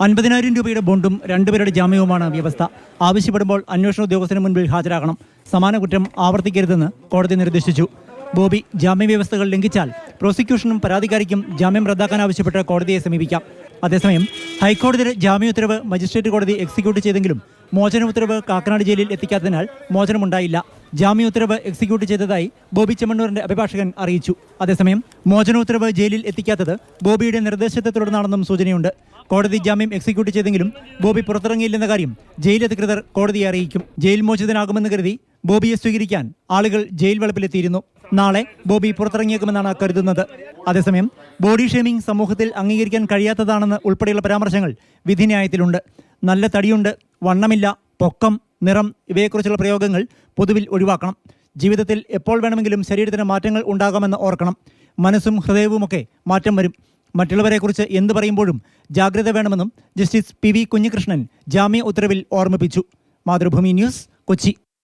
അൻപതിനായിരം രൂപയുടെ ബോണ്ടും രണ്ടുപേരുടെ ജാമ്യവുമാണ് വ്യവസ്ഥ. ആവശ്യപ്പെടുമ്പോൾ അന്വേഷണ ഉദ്യോഗസ്ഥന് മുൻപിൽ ഹാജരാകണം. സമാന കുറ്റം ആവർത്തിക്കരുതെന്ന് കോടതി നിർദ്ദേശിച്ചു. ബോബി ജാമ്യവ്യവസ്ഥകൾ ലംഘിച്ചാൽ പ്രോസിക്യൂഷനും പരാതിക്കാരിക്കും ജാമ്യം റദ്ദാക്കാൻ ആവശ്യപ്പെട്ട് കോടതിയെ സമീപിക്കാം. അതേസമയം ഹൈക്കോടതിയുടെ ജാമ്യ ഉത്തരവ് മജിസ്ട്രേറ്റ് കോടതി എക്സിക്യൂട്ട് ചെയ്തെങ്കിലും മോചന ഉത്തരവ് കാക്കനാട് ജയിലിൽ എത്തിക്കാത്തതിനാൽ മോചനമുണ്ടായില്ല. ജാമ്യ ഉത്തരവ് എക്സിക്യൂട്ട് ചെയ്തതായി ബോബി ചെമ്മണ്ണൂരിന്റെ അഭിഭാഷകൻ അറിയിച്ചു. അതേസമയം മോചന ഉത്തരവ് ജയിലിൽ എത്തിക്കാത്തത് ബോബിയുടെ നിർദ്ദേശത്തെ തുടർന്നാണെന്നും സൂചനയുണ്ട്. കോടതി ജാമ്യം എക്സിക്യൂട്ട് ചെയ്തെങ്കിലും ബോബി പുറത്തിറങ്ങിയില്ലെന്ന കാര്യം ജയിൽ അധികൃതർ കോടതിയെ അറിയിക്കും. ജയിൽ മോചിതനാകുമെന്ന് കരുതി ബോബിയെ സ്വീകരിക്കാൻ ആളുകൾ ജയിൽ വളപ്പിലെത്തിയിരുന്നു. നാളെ ബോബി പുറത്തിറങ്ങിയേക്കുമെന്നാണ് കരുതുന്നത്. അതേസമയം ബോഡി ഷേമിംഗ് സമൂഹത്തിൽ അംഗീകരിക്കാൻ കഴിയാത്തതാണെന്ന് ഉൾപ്പെടെയുള്ള പരാമർശങ്ങൾ വിധിന്യായത്തിലുണ്ട്. നല്ല തടിയുണ്ട് വണ്ണമില്ല പൊക്കം നിറം ഇവയെക്കുറിച്ചുള്ള പ്രയോഗങ്ങൾ പൊതുവിൽ ഒഴിവാക്കണം. ജീവിതത്തിൽ എപ്പോൾ വേണമെങ്കിലും ശരീരത്തിന് മാറ്റങ്ങൾ ഉണ്ടാകാമെന്ന് ഓർക്കണം. മനസ്സും ഹൃദയവുമൊക്കെ മാറ്റം വരും. മറ്റുള്ളവരെക്കുറിച്ച് എന്ത് പറയുമ്പോഴും ജാഗ്രത വേണമെന്നും ജസ്റ്റിസ് പി വി കുഞ്ഞികൃഷ്ണൻ ജാമ്യ ഉത്തരവിൽ ഓർമ്മിപ്പിച്ചു. മാതൃഭൂമി ന്യൂസ് കൊച്ചി.